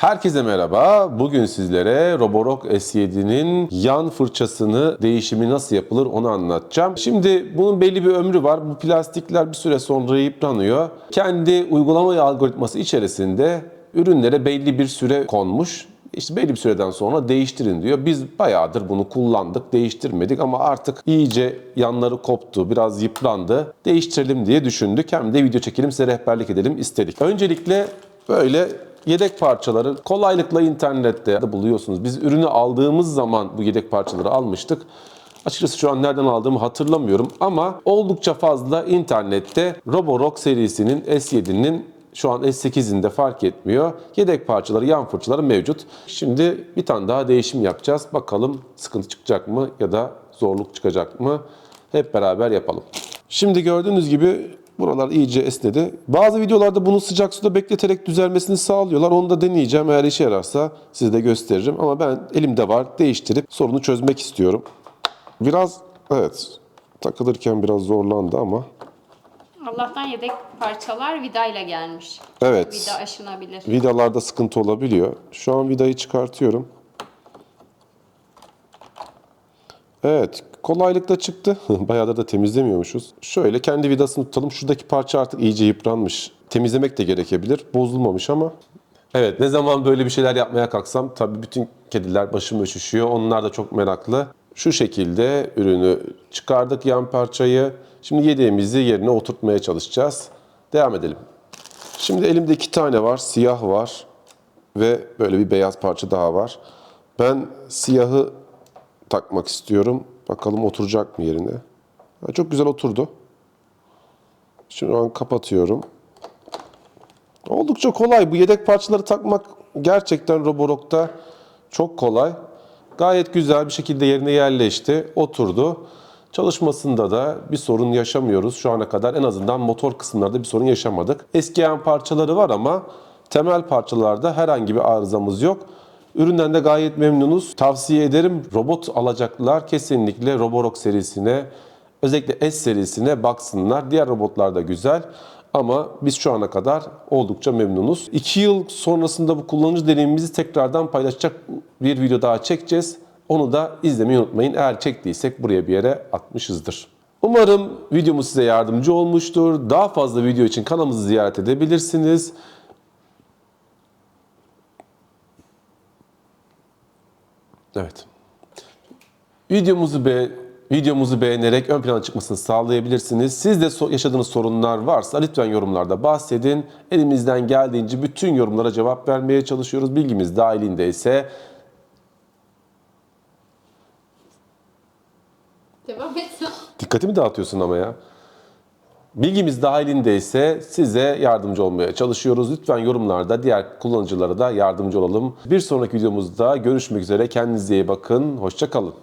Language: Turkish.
Herkese merhaba. Bugün sizlere Roborock S7'nin yan fırçasını değişimi nasıl yapılır onu anlatacağım. Şimdi bunun belli bir ömrü var. Bu plastikler bir süre sonra yıpranıyor. Kendi uygulama algoritması içerisinde ürünlere belli bir süre konmuş. İşte belli bir süreden sonra değiştirin diyor. Biz bayağıdır bunu kullandık, değiştirmedik ama artık iyice yanları koptu, biraz yıprandı. Değiştirelim diye düşündük. Hem de video çekelim, size rehberlik edelim istedik. Öncelikle böyle yedek parçaları kolaylıkla internette de buluyorsunuz. Biz ürünü aldığımız zaman bu yedek parçaları almıştık. Açıkçası şu an nereden aldığımı hatırlamıyorum ama oldukça fazla internette Roborock serisinin S7'nin şu an S8'inde fark etmiyor. Yedek parçaları, yan fırçaları mevcut. Şimdi bir tane daha değişim yapacağız. Bakalım sıkıntı çıkacak mı ya da zorluk çıkacak mı? Hep beraber yapalım. Şimdi gördüğünüz gibi buralar iyice esnedi. Bazı videolarda bunu sıcak suda bekleterek düzelmesini sağlıyorlar. Onu da deneyeceğim. Eğer işe yararsa size de gösteririm. Ama ben elimde var. Değiştirip sorunu çözmek istiyorum. Biraz evet takılırken biraz zorlandı ama Allah'tan yedek parçalar vidayla gelmiş. Evet. Vida aşınabilir. vidalarda sıkıntı olabiliyor. Şu an vidayı çıkartıyorum. Evet, kolaylıkla çıktı. Bayağıdır da temizlemiyormuşuz. Şöyle kendi vidasını tutalım. Şuradaki parça artık iyice yıpranmış. Temizlemek de gerekebilir. Bozulmamış ama. Evet, ne zaman böyle bir şeyler yapmaya kalksam tabii bütün kediler başım üşüşüyor. Onlar da çok meraklı. Şu şekilde ürünü çıkardık yan parçayı. Şimdi yediğimizi yerine oturtmaya çalışacağız. Devam edelim. Şimdi elimde iki tane var. Siyah var ve böyle bir beyaz parça daha var. Ben siyahı takmak istiyorum. Bakalım oturacak mı yerine. Çok güzel oturdu. Şu an kapatıyorum. Oldukça kolay. Bu yedek parçaları takmak gerçekten Roborock'ta çok kolay. Gayet güzel bir şekilde yerine yerleşti, oturdu. Çalışmasında da bir sorun yaşamıyoruz şu ana kadar. En azından motor kısımlarda bir sorun yaşamadık. Eskiyen parçaları var ama temel parçalarda herhangi bir arızamız yok. Üründen de gayet memnunuz. Tavsiye ederim. Robot alacaklar kesinlikle Roborock serisine, özellikle S serisine baksınlar. Diğer robotlar da güzel. Ama biz şu ana kadar oldukça memnunuz. 2 yıl sonrasında bu kullanıcı deneyimimizi tekrardan paylaşacak bir video daha çekeceğiz. Onu da izlemeyi unutmayın. Eğer çektiysek buraya bir yere atmışızdır. Umarım videomuz size yardımcı olmuştur. Daha fazla video için kanalımızı ziyaret edebilirsiniz. Evet. Videomuzu be videomuzu beğenerek ön plana çıkmasını sağlayabilirsiniz. Siz de so- yaşadığınız sorunlar varsa lütfen yorumlarda bahsedin. Elimizden geldiğince bütün yorumlara cevap vermeye çalışıyoruz. Bilgimiz dahilinde ise Devam et. dikkatimi dağıtıyorsun ama ya. Bilgimiz dahilinde ise size yardımcı olmaya çalışıyoruz. Lütfen yorumlarda diğer kullanıcılara da yardımcı olalım. Bir sonraki videomuzda görüşmek üzere. Kendinize iyi bakın. Hoşça kalın.